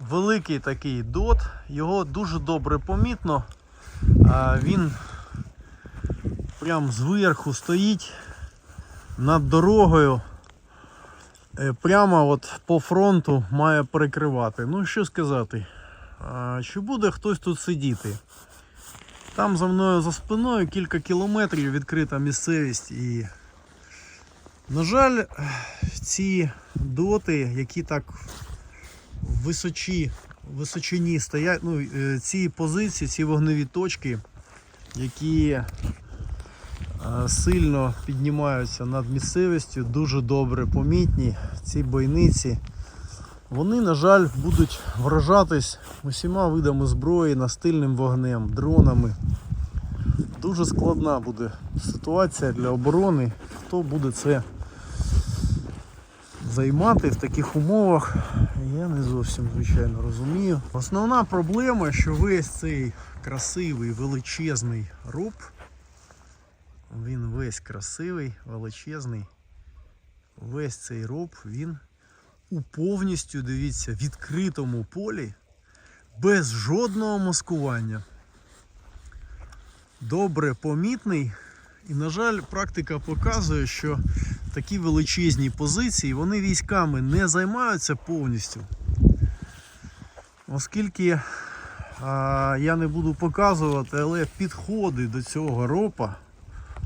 великий такий дот, його дуже добре помітно. Він прям зверху стоїть над дорогою. Е, Прямо от по фронту має перекривати. Ну що сказати, чи буде хтось тут сидіти? Там за мною за спиною кілька кілометрів відкрита місцевість і, на жаль, ці доти, які так височі, височині стоять, ну, е, ці позиції, ці вогневі точки, які е, сильно піднімаються над місцевістю, дуже добре помітні. Ці бойниці, вони, на жаль, будуть вражатись усіма видами зброї, настильним вогнем, дронами. Дуже складна буде ситуація для оборони. Хто буде це займати в таких умовах, я не зовсім звичайно розумію. Основна проблема, що весь цей красивий величезний руб, він весь красивий, величезний, весь цей руб, він у повністю, дивіться, відкритому полі, без жодного маскування. Добре помітний. І, на жаль, практика показує, що такі величезні позиції, вони військами не займаються повністю. Оскільки а, я не буду показувати, але підходи до цього ропа,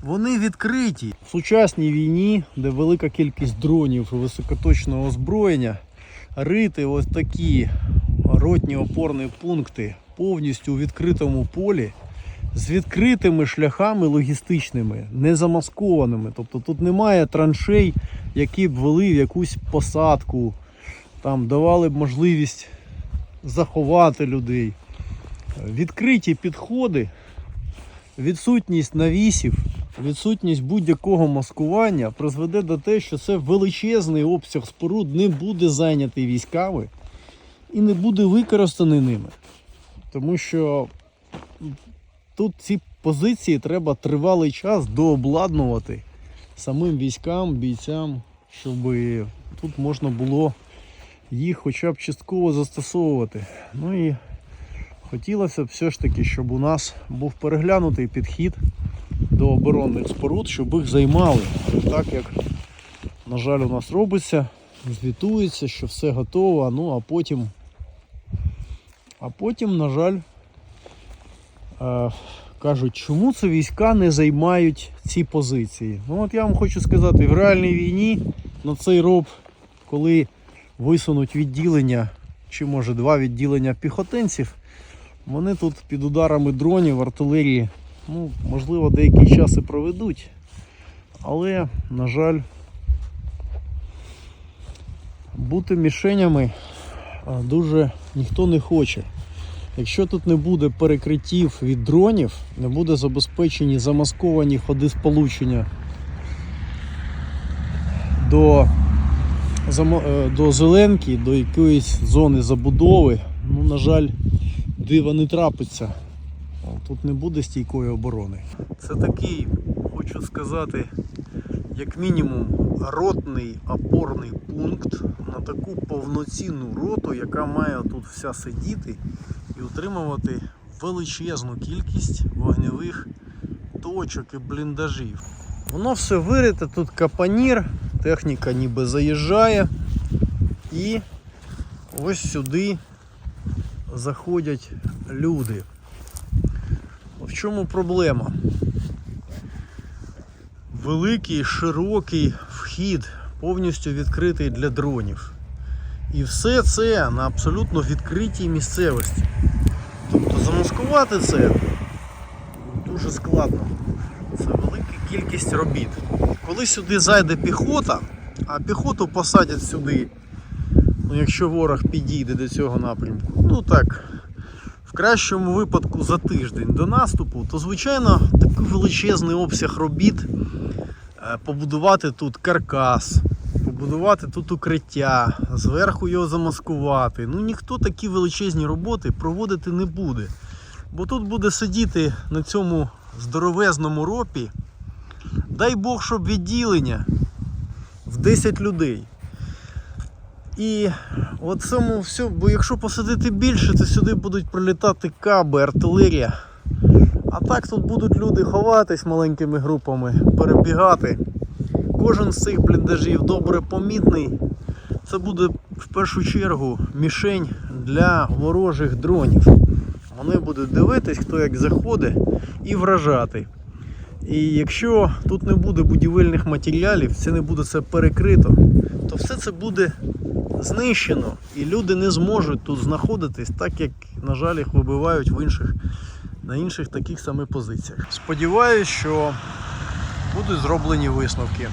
вони відкриті. В сучасній війні, де велика кількість дронів і високоточного озброєння, рити ось такі ротні опорні пункти повністю у відкритому полі з відкритими шляхами логістичними, не замаскованими. Тобто тут немає траншей, які б вели в якусь посадку, там давали б можливість заховати людей. Відкриті підходи, відсутність навісів, відсутність будь-якого маскування призведе до те, що це величезний обсяг споруд не буде зайнятий військами і не буде використаний ними. Тому що тут ці позиції треба тривалий час дообладнувати самим військам, бійцям, щоб тут можна було їх хоча б частково застосовувати. Ну і хотілося б все ж таки, щоб у нас був переглянутий підхід до оборонних споруд, щоб їх займали. Так як, на жаль, у нас робиться, звітується, що все готово, ну а потім, а потім, на жаль, кажуть, чому це війська не займають ці позиції. Ну от я вам хочу сказати, в реальній війні на цей роб, коли висунуть відділення, чи може два відділення піхотинців, вони тут під ударами дронів, артилерії, ну, можливо, деякий час і проведуть. Але, на жаль, бути мішенями дуже ніхто не хоче. Якщо тут не буде перекриттів від дронів, не буде забезпечені замасковані ходи сполучення до, е, до зеленки, до якоїсь зони забудови, ну, на жаль, дива не трапиться. Тут не буде стійкої оборони. Це такий, хочу сказати, як мінімум, ротний опорний пункт на таку повноцінну роту, яка має тут вся сидіти і утримувати величезну кількість вогневих точок і бліндажів. Воно все вирите, тут капанір, техніка ніби заїжджає і ось сюди заходять люди. В чому проблема? Великий, широкий вхід, повністю відкритий для дронів. І все це на абсолютно відкритій місцевості. Тобто це дуже складно. Це велика кількість робіт. Коли сюди зайде піхота, а піхоту посадять сюди, ну, якщо ворог підійде до цього напрямку, ну так, в кращому випадку за тиждень до наступу, то звичайно такий величезний обсяг робіт е, побудувати тут каркас, побудувати тут укриття, зверху його замаскувати. Ну ніхто такі величезні роботи проводити не буде. Бо тут буде сидіти на цьому здоровезному ропі, дай Бог, щоб відділення в 10 людей. І От цьому все, бо якщо посадити більше, то сюди будуть прилітати каби, артилерія. А так тут будуть люди ховатись маленькими групами, перебігати. Кожен з цих бліндажів добре помітний. Це буде в першу чергу мішень для ворожих дронів. Вони будуть дивитись, хто як заходить, і вражати. І якщо тут не буде будівельних матеріалів, це не буде це перекрито, то все це буде знищено, і люди не зможуть тут знаходитись, так як, на жаль, їх вибивають в інших, на інших таких самих позиціях. Сподіваюсь, що будуть зроблені висновки.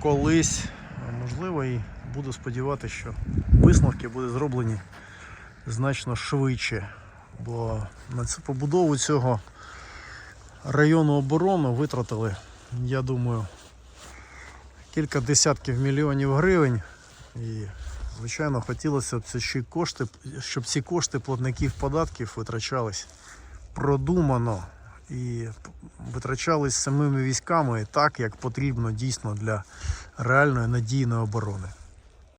Колись, можливо, і буду сподіватися, що висновки будуть зроблені значно швидше. Бо на цю побудову цього району оборони витратили, я думаю, кілька десятків мільйонів гривень. І, звичайно, хотілося б ще кошти, щоб ці кошти платників податків витрачались продумано і витрачались самими військами так, як потрібно дійсно для реальної надійної оборони.